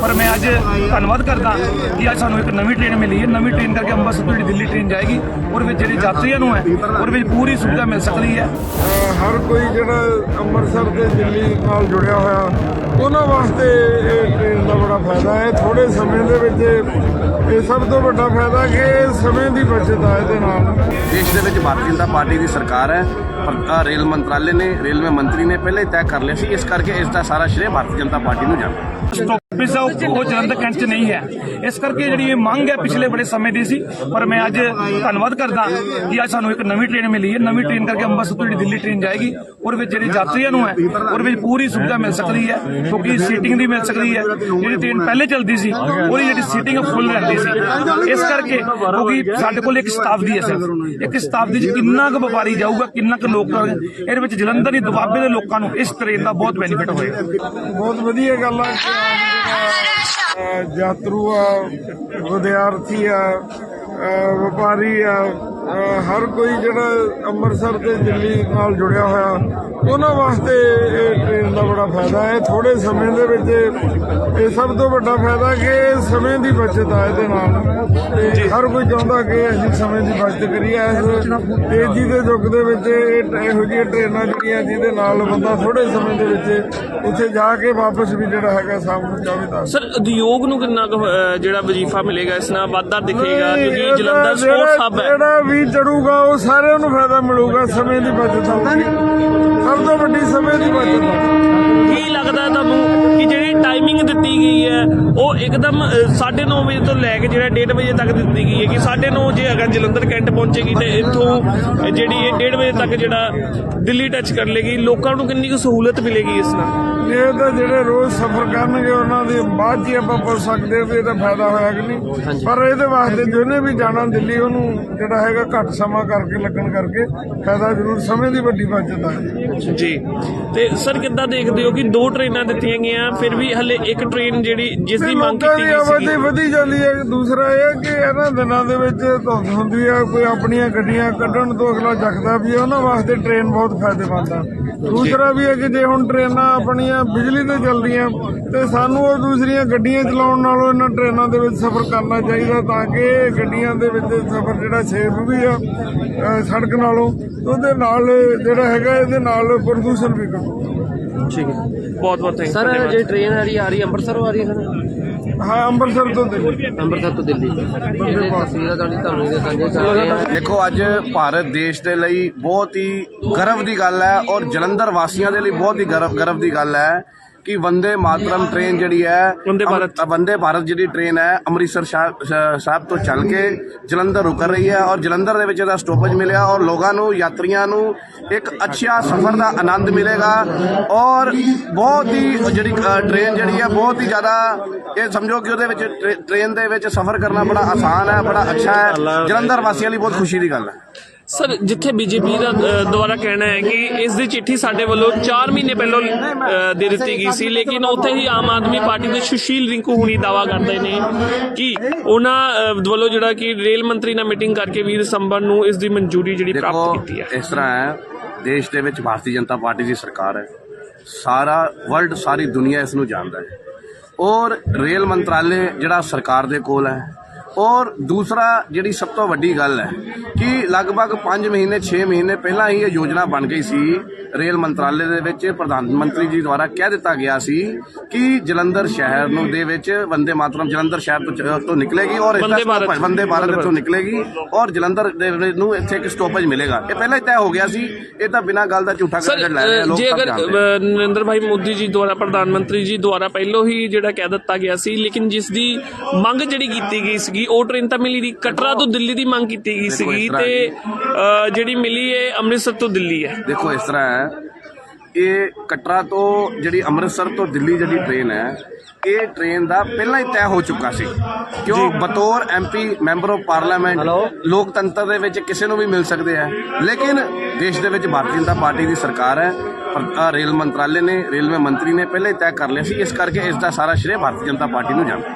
ਪਰ ਮੈਂ ਅੱਜ ਧੰਨਵਾਦ ਕਰਦਾ ਕਿ ਅੱਜ ਸਾਨੂੰ ਇੱਕ ਨਵੀਂ ਟ੍ਰੇਨ ਮਿਲੀ ਹੈ। ਨਵੀਂ ਟ੍ਰੇਨ ਕਰਕੇ ਅੰਮ੍ਰਿਤਸਰ ਤੋਂ ਜਿਹੜੀ ਦਿੱਲੀ ਟ੍ਰੇਨ ਜਾਏਗੀ ਉਹਦੇ ਵਿੱਚ ਜਿਹੜੇ ਯਾਤਰੀਆਂ ਨੂੰ ਹੈ ਉਹਦੇ ਵਿੱਚ ਪੂਰੀ ਸੁਵਿਧਾ ਮਿਲ ਸਕਦੀ ਹੈ। ਹਰ ਕੋਈ ਜਿਹੜਾ ਅੰਮ੍ਰਿਤਸਰ ਤੇ ਦਿੱਲੀ ਨਾਲ ਜੁੜਿਆ ਹੋਇਆ ਉਹਨਾਂ ਵਾਸਤੇ ਇਹ ਟ੍ਰੇਨ ਦਾ ਬੜਾ ਫਾਇਦਾ ਹੈ। ਥੋੜੇ ਸਮੇਂ ਦੇ ਵਿੱਚ ਇਹ ਸਭ ਤੋਂ ਵੱਡਾ ਫਾਇਦਾ ਕਿ ਸਮੇਂ ਦੀ ਬਚਤ ਹੈ ਇਹਦੇ ਨਾਲ। ਦੇਸ਼ ਦੇ ਵਿੱਚ ਭਾਰਤੀ ਜਨਤਾ ਪਾਰਟੀ ਦੀ ਸਰਕਾਰ ਹੈ ਪਰ ਰੇਲ ਮੰਤਰਾਲੇ ਨੇ ਰੇਲਵੇ ਮੰਤਰੀ ਨੇ ਪਹਿਲਾਂ ਹੀ ਤੈਅ ਕਰ ਲਿਆ ਸੀ ਇਸ ਕਰਕੇ ਇਸ ਦਾ ਸਾਰਾ ਸ਼੍ਰੇ ਭਾਰਤੀ ਜਨਤਾ ਪਾਰਟੀ ਨੂੰ ਜਾਂਦਾ ਸਟਾਪੇਜ ਆ, ਉਹ ਜਲੰਧਰ ਕੈਂਟ 'ਚ ਨਹੀਂ ਹੈ। ਇਸ ਕਰਕੇ ਜਿਹੜੀ ਇਹ ਮੰਗ ਹੈ, ਪਿਛਲੇ ਬੜੇ ਸਮੇਂ ਦੀ ਸੀ, ਪਰ ਮੈਂ ਅੱਜ ਧੰਨਵਾਦ ਕਰਦਾ ਕਿ ਅੱਜ ਸਾਨੂੰ ਇੱਕ ਨਵੀਂ ਟ੍ਰੇਨ ਮਿਲੀ ਹੈ। ਨਵੀਂ ਟ੍ਰੇਨ ਕਰਕੇ ਅੰਮ੍ਰਿਤਸਰ ਤੋਂ ਜਿਹੜੀ ਦਿੱਲੀ ਟ੍ਰੇਨ ਜਾਏਗੀ, ਉਹਦੇ ਵਿੱਚ ਜਿਹੜੇ ਯਾਤਰੀਆਂ ਨੂੰ ਹੈ, ਉਹਦੇ ਵਿੱਚ ਪੂਰੀ ਸੁਵਿਧਾ ਮਿਲ ਸਕਦੀ ਹੈ, ਕਿਉਂਕਿ ਸੀਟਿੰਗ ਦੀ ਮਿਲ ਸਕਦੀ ਹੈ। ਜਿਹੜੀ ਟ੍ਰੇਨ ਪਹਿਲੇ ਚੱਲਦੀ ਸੀ, ਉਹਦੀ ਜਿਹੜੀ ਸੀਟਿੰਗ ਫੁੱਲ ਰਹਿੰਦੀ ਸੀ। ਇਸ ਕਰਕੇ ਕਿਉਂਕਿ ਸਾਡੇ ਕੋਲ ਇੱਕ ਸਟਾਫ ਦੀ ਹੈ ਸਿਰਫ। ਇੱਕ ਸਟਾਫ 'ਚ ਕਿੰਨਾ ਕੁ ਵਪਾਰੀ ਜਾਊਗਾ, ਕਿੰਨਾ ਕੁ ਲੋਕ ਇਹਦੇ ਵਿੱਚ ਜਲੰਧਰ ਦੀ ਦੁਆਬੇ ਦੇ ਲੋਕਾਂ ਨੂੰ ਇਸ ਟ੍ਰੇਨ ਦਾ ਬਹੁਤ ਬੈਨੀਫਿਟ ਹੋਏਗਾ। ਬਹੁਤ ਵਧੀਆ ਗੱਲ ਆ। ਯਾਤਰੂ ਆ, ਵਿਦਿਆਰਥੀ ਆ ਵਪਾਰੀ ਆ ਹਰ ਕੋਈ ਜਿਹੜਾ ਅੰਮ੍ਰਿਤਸਰ ਤੇ ਦਿੱਲੀ ਨਾਲ ਜੁੜਿਆ ਹੋਇਆ, ਉਹਨਾਂ ਵਾਸਤੇ ਇਹ ਟ੍ਰੇਨ ਫਾਇਦਾ ਹੈ। ਥੋੜੇ ਸਮੇਂ ਦੇ ਵਿੱਚ ਇਹ ਸਭ ਤੋਂ ਵੱਡਾ ਫਾਇਦਾ ਕਿ ਸਮੇਂ ਦੀ ਬਚਤ ਹੈ ਇਹਦੇ ਨਾਲ। ਤੇ ਹਰ ਕੋਈ ਚਾਹੁੰਦਾ ਕਿ ਅਸੀਂ ਸਮੇਂ ਦੀ ਬਚਤ ਕਰੀਏ। ਇਸ ਤੇਜ਼ੀ ਦੇ ਯੁੱਗ ਦੇ ਵਿੱਚ ਇਹ ਜਿਹੀਆਂ ਟ੍ਰੇਨਾਂ ਜਿਹੜੀਆਂ ਜਿਹਦੇ ਨਾਲ ਬੰਦਾ ਥੋੜੇ ਸਮੇਂ ਦੇ ਵਿੱਚ ਉੱਥੇ ਜਾ ਕੇ ਵਾਪਸ ਵੀ ਜਿਹੜਾ ਹੈਗਾ ਸ਼ਾਮ ਨੂੰ ਤਾਂ। ਸਰ ਉਦਯੋਗ ਨੂੰ ਕਿੰਨਾ ਜਿਹੜਾ ਵਜ਼ੀਫਾ ਮਿਲੇਗਾ ਇਸ ਨਾਲ ਵਾਧਾ ਦਿਖੇਗਾ ਕਿਉਂਕਿ ਜਲੰਧਰ ਸਪੋਰਟਸ ਹੱਬ ਹੈ। ਜਿਹੜਾ ਵੀ ਚੜੂਗਾ ਉਹ ਸਾਰਿਆਂ ਨੂੰ ਫਾਇਦਾ ਮਿਲੂਗਾ ਸਮੇਂ ਦੀ ਬਚਤ ਹੋਊਗੀ ਸਭ ਤੋਂ ਵੱਡੀ ਸਮੇਂ ਦੀ ਬਚਤ ਹੈ। ਲੱਗਦਾ ਹੈ ਤੁਹਾਨੂੰ ਕਿ ਜਿਹੜੀ ਟਾਈਮਿੰਗ ਦਿੱਤੀ ਗਈ ਹੈ ਉਹ ਇੱਕਦਮ 9:30 ਵਜੇ ਤੋਂ ਲੈ ਕੇ ਜਿਹੜਾ 1:30 ਵਜੇ ਤੱਕ ਦਿੱਤੀ ਗਈ ਹੈ ਕਿ 9:30 ਜੇ ਅਗਰ ਜਲੰਧਰ ਕੈਂਟ ਪਹੁੰਚੇਗੀ ਤੇ ਇੱਥੋਂ ਜਿਹੜੀ ਇਹ 1:30 ਵਜੇ ਤੱਕ ਜਿਹੜਾ ਦਿੱਲੀ ਟੱਚ ਕਰ ਲੇਗੀ। ਲੋਕਾਂ ਨੂੰ ਕਿੰਨੀ ਕੁ ਸਹੂਲਤ ਮਿਲੇਗੀ ਇਸ ਨਾਲ? ਇਹ ਤਾਂ ਜਿਹੜੇ ਰੋਜ਼ ਸਫ਼ਰ ਕਰਨਗੇ ਉਹਨਾਂ ਦੇ ਬਾਅਦ ਹੀ ਆਪਾਂ ਪੁੱਛ ਸਕਦੇ ਹਾਂ ਵੀ ਇਹਦਾ ਫਾਇਦਾ ਹੋਇਆ ਕਿ ਨਹੀਂ। ਪਰ ਇਹਦੇ ਵਾਸਤੇ ਜਿਹਨੇ ਵੀ ਜਾਣਾ ਦਿੱਲੀ ਉਹਨੂੰ ਜਿਹੜਾ ਹੈਗਾ ਘੱਟ ਸਮਾਂ ਕਰਕੇ ਲੱਗਣ ਕਰਕੇ ਫਾਇਦਾ ਜ਼ਰੂਰ ਸਮੇਂ ਦੀ ਵੱਡੀ ਬਚਤ ਹੈ ਜੀ। ਤੇ ਸਰ ਕਿੱਦਾਂ ਦੇਖਦੇ ਹੋ ਕਿ ਦੋ ਟ੍ਰੇਨਾਂ ਦਿੱਤੀਆਂ ਗਈਆਂ ਫਿਰ ਵੀ ਹਲੇ ਇੱਕ ਟ੍ਰੇਨ ਜਿਹੜੀ ਜਿਸ ਦੀ ਮੰਗ ਕੀਤੀ ਦੀ ਗਈ ਆਵਾਜਾਈ ਸੀ ਵਧੀ ਜਾਂਦੀ ਹੈ। ਦੂਸਰਾ ਇਹ ਕਿ ਇਹਨਾਂ ਦਿਨਾਂ ਦੇ ਵਿੱਚ ਧੁੰਦ ਹੁੰਦੀ ਹੈ ਕੋਈ ਆਪਣੀਆਂ ਗੱਡੀਆਂ ਕੱਢਣ ਤੋਂ ਅਗਲਾ ਜਗਦਾ ਵੀ ਹੈ, ਉਹਨਾਂ ਵਾਸਤੇ ਟ੍ਰੇਨ ਬਹੁਤ ਫਾਇਦੇਮੰਦ ਆ। ਦੂਸਰਾ ਵੀ ਹੈ ਕਿ ਜੇ ਹੁਣ ਟ੍ਰੇਨਾਂ ਆਪਣੀਆਂ ਬਿਜਲੀ ਤੇ ਚੱਲਦੀਆਂ ਤੇ ਸਾਨੂੰ ਉਹ ਦੂਸਰੀਆਂ ਗੱਡੀਆਂ ਚਲਾਉਣ ਨਾਲੋਂ ਇਹਨਾਂ ਟ੍ਰੇਨਾਂ ਦੇ ਵਿੱਚ ਸਫ਼ਰ ਕਰਨਾ ਚਾਹੀਦਾ ਤਾਂ ਕਿ ਗੱਡੀਆਂ ਦੇ ਵਿੱਚ ਸਫ਼ਰ ਜਿਹੜਾ ਸੇਫ ਵੀ ਆ ਸੜਕ ਨਾਲੋਂ ਉਹਦੇ ਨਾਲ ਜਿਹੜਾ ਹੈਗਾ ਇਹਦੇ ਨਾਲ ਪ੍ਰਦੂਸ਼ਣ ਵੀ ਘਟੂ। ਠੀਕ ਹੈ। ਬਹੁਤ ਬਹੁਤ ਥੈਂਕ ਸਰ ਜਿਹੜੀ ਟ੍ਰੇਨ ਆ ਰਹੀ ਆ ਰਹੀ ਅੰਮ੍ਰਿਤਸਰੋਂ ਆ ਰਹੀ ਹੈ ਸਰ? ਹਾਂ ਅੰਮ੍ਰਿਤਸਰ ਤੋਂ ਦਿੱਲੀ। ਅੰਮ੍ਰਿਤਸਰ ਤੋਂ ਦਿੱਲੀ। ਇਹ ਤਸਵੀਰਾਂ ਤੁਹਾਡੀ ਤੁਹਾਨੂੰ ਇਹਦੇ ਸਾਂਝੇ ਕਰ ਰਹੇ ਹਾਂ ਦੇਖੋ ਅੱਜ ਭਾਰਤ ਦੇਸ਼ ਦੇ ਲਈ ਬਹੁਤ ਹੀ ਗਰਵ ਦੀ ਗੱਲ ਹੈ ਔਰ ਜਲੰਧਰ ਵਾਸੀਆਂ ਦੇ ਲਈ ਬਹੁਤ ਹੀ ਗਰਵ ਗਰਵ ਦੀ ਗੱਲ ਹੈ। ਕਿ ਵੰਦੇ ਮਾਤਰਮ ਟ੍ਰੇਨ ਜਿਹੜੀ ਹੈ ਵੰਦੇ ਭਾਰਤ। ਅਮ- ਵੰਦੇ ਭਾਰਤ ਜਿਹੜੀ ਟ੍ਰੇਨ ਹੈ ਅੰਮ੍ਰਿਤਸਰ ਸਾਹਿਬ ਤੋਂ ਚੱਲ ਕੇ ਜਲੰਧਰ ਰੁਕ ਰਹੀ ਹੈ ਔਰ ਜਲੰਧਰ ਦੇ ਵਿੱਚ ਇਹਦਾ ਸਟਾਪੇਜ ਮਿਲਿਆ ਔਰ ਲੋਕਾਂ ਨੂੰ ਯਾਤਰੀਆਂ ਨੂੰ ਇੱਕ ਅੱਛਾ ਸਫ਼ਰ ਦਾ ਆਨੰਦ ਮਿਲੇਗਾ ਔਰ ਬਹੁਤ ਹੀ ਜਿਹੜੀ ਟ੍ਰੇਨ ਜਿਹੜੀ ਹੈ ਬਹੁਤ ਹੀ ਜ਼ਿਆਦਾ ਇਹ ਸਮਝੋ ਕਿ ਉਹਦੇ ਵਿੱਚ ਟ੍ਰੇ- ਟ੍ਰੇਨ ਦੇ ਵਿੱਚ ਸਫ਼ਰ ਕਰਨਾ ਬੜਾ ਆਸਾਨ ਹੈ ਬੜਾ ਅੱਛਾ ਹੈ। ਜਲੰਧਰ ਵਾਸੀਆਂ ਲਈ ਬਹੁਤ ਖੁਸ਼ੀ ਦੀ ਗੱਲ ਹੈ। ਸਰ ਜਿੱਥੇ ਬੀਜੇਪੀ ਦਾ ਦੁਆਰਾ ਕਹਿਣਾ ਹੈ ਕਿ ਇਸ ਦੀ ਚਿੱਠੀ ਸਾਡੇ ਵੱਲੋਂ 4 ਮਹੀਨੇ ਪਹਿਲਾਂ ਦੇ ਦਿੱਤੀ ਗਈ ਸੀ ਲੇਕਿਨ ਉੱਥੇ ਹੀ ਆਮ ਆਦਮੀ ਪਾਰਟੀ ਦੇ ਸੁਸ਼ੀਲ ਰਿੰਕੂ ਹੁਣੀ ਦਾਵਾ ਕਰਦੇ ਨੇ ਕਿ ਉਹਨਾਂ ਵੱਲੋਂ ਜਿਹੜਾ ਕਿ ਰੇਲ ਮੰਤਰੀ ਨਾਲ ਮੀਟਿੰਗ ਕਰਕੇ 20 ਦਸੰਬਰ ਨੂੰ ਇਸ ਦੀ ਮਨਜ਼ੂਰੀ ਜਿਹੜੀ ਪ੍ਰਾਪਤ ਕੀਤੀ ਹੈ। ਇਸ ਤਰ੍ਹਾਂ ਹੈ ਦੇਸ਼ ਦੇ ਵਿੱਚ ਭਾਰਤੀ ਜਨਤਾ ਪਾਰਟੀ ਦੀ ਸਰਕਾਰ ਹੈ। ਸਾਰਾ ਵਰਲਡ ਸਾਰੀ ਦੁਨੀਆ ਇਸ ਨੂੰ ਜਾਣਦਾ ਹੈ। ਔਰ ਰੇਲ ਮੰਤਰਾਲੇ ਜਿਹੜਾ ਸਰਕਾਰ ਦੇ ਕੋਲ ਹੈ ਔਰ ਦੂਸਰਾ ਜਿਹੜੀ ਸਭ ਤੋਂ ਵੱਡੀ ਗੱਲ ਹੈ ਕਿ ਲਗਭਗ 5 ਮਹੀਨੇ 6 ਮਹੀਨੇ ਪਹਿਲਾਂ ਹੀ ਇਹ ਯੋਜਨਾ ਬਣ ਗਈ ਸੀ। ਰੇਲ ਮੰਤਰਾਲੇ ਦੇ ਵਿੱਚ ਪ੍ਰਧਾਨ ਮੰਤਰੀ ਜੀ ਦੁਆਰਾ ਕਹਿ ਦਿੱਤਾ ਗਿਆ ਸੀ ਕਿ ਜਲੰਧਰ ਸ਼ਹਿਰ ਨੂੰ ਦੇ ਵਿੱਚ ਵੰਦੇ ਮਾਤਰਮ ਜਲੰਧਰ ਸ਼ਹਿਰ ਤੋਂ ਨਿਕਲੇਗੀ ਔਰ ਵੰਦੇ ਭਾਰਤ। ਤੋਂ ਨਿਕਲੇਗੀ ਔਰ ਜਲੰਧਰ ਦੇ ਨੂੰ ਇੱਥੇ ਇੱਕ ਸਟਾਪੇਜ ਮਿਲੇਗਾ। ਇਹ ਪਹਿਲਾਂ ਹੀ ਤੈਅ ਹੋ ਗਿਆ ਸੀ। ਇਹ ਤਾਂ ਬਿਨਾਂ ਗੱਲ ਦਾ ਝੂਠਾ ਕ੍ਰੈਡਿਟ ਲੈ ਰਹੇ ਲੋਕ ਜੇ ਸਭ ਅਗਰ ਜਾਣਦੇ ਨਰਿੰਦਰ ਭਾਈ ਮੋਦੀ ਜੀ ਦੁਆਰਾ ਪ੍ਰਧਾਨ ਮੰਤਰੀ ਜੀ ਦੁਆਰਾ ਪਹਿਲਾਂ ਹੀ ਜਿਹੜਾ ਕਹਿ ਦਿੱਤਾ ਗਿਆ ਸੀ ਲੇਕਿਨ ਜਿਸ ਦੀ ਮੰਗ ਜਿਹੜੀ ਕੀਤੀ ਗਈ ਸੀਗੀ ਉਹ ਟ੍ਰੇਨ ਤਾਂ ਮਿਲੀ ਨਹੀਂ ਕਟਰਾ ਤੋਂ ਦਿੱਲੀ ਦੀ ਮੰਗ ਕੀਤੀ ਗਈ ਦੇਖੋ ਸੀਗੀ ਇਸ ਤਰ੍ਹਾਂ ਤੇ ਅ, ਜਿਹੜੀ ਮਿਲੀ ਹੈ ਅੰਮ੍ਰਿਤਸਰ ਤੋਂ ਦਿੱਲੀ ਹੈ। ਦੇਖੋ ਇਸ ਤਰ੍ਹਾਂ ਹੈ ਇਹ ਕਟਰਾ ਤੋਂ ਜਿਹੜੀ ਅੰਮ੍ਰਿਤਸਰ ਤੋਂ ਦਿੱਲੀ ਜਿਹੜੀ ਟ੍ਰੇਨ ਹੈ ਇਹ ਟ੍ਰੇਨ ਦਾ ਪਹਿਲਾਂ ਹੀ ਤੈਅ ਹੋ ਚੁੱਕਾ ਸੀ। ਕਿਉਂ? ਬਤੌਰ ਐਮਪੀ ਮੈਂਬਰ ਆਫ ਪਾਰਲੀਮੈਂਟ ਲੋਕਤੰਤਰ ਦੇ ਵਿੱਚ ਕਿਸੇ ਨੂੰ ਵੀ ਮਿਲ ਸਕਦੇ ਆ ਲੇਕਿਨ ਦੇਸ਼ ਦੇ ਵਿੱਚ ਭਾਰਤੀ ਜਨਤਾ ਪਾਰਟੀ ਦੀ ਸਰਕਾਰ ਹੈ ਪਰ ਅ, ਰੇਲ ਮੰਤਰਾਲੇ ਨੇ ਰੇਲਵੇ ਮੰਤਰੀ ਨੇ ਪਹਿਲਾਂ ਹੀ ਤੈਅ ਕਰ ਲਿਆ ਸੀ। ਇਸ ਕਰਕੇ ਇਸ ਦਾ ਸਾਰਾ ਸ਼੍ਰੇ ਭਾਰਤੀ ਜਨਤਾ ਪਾਰਟੀ ਨੂੰ ਜਾਂਦਾ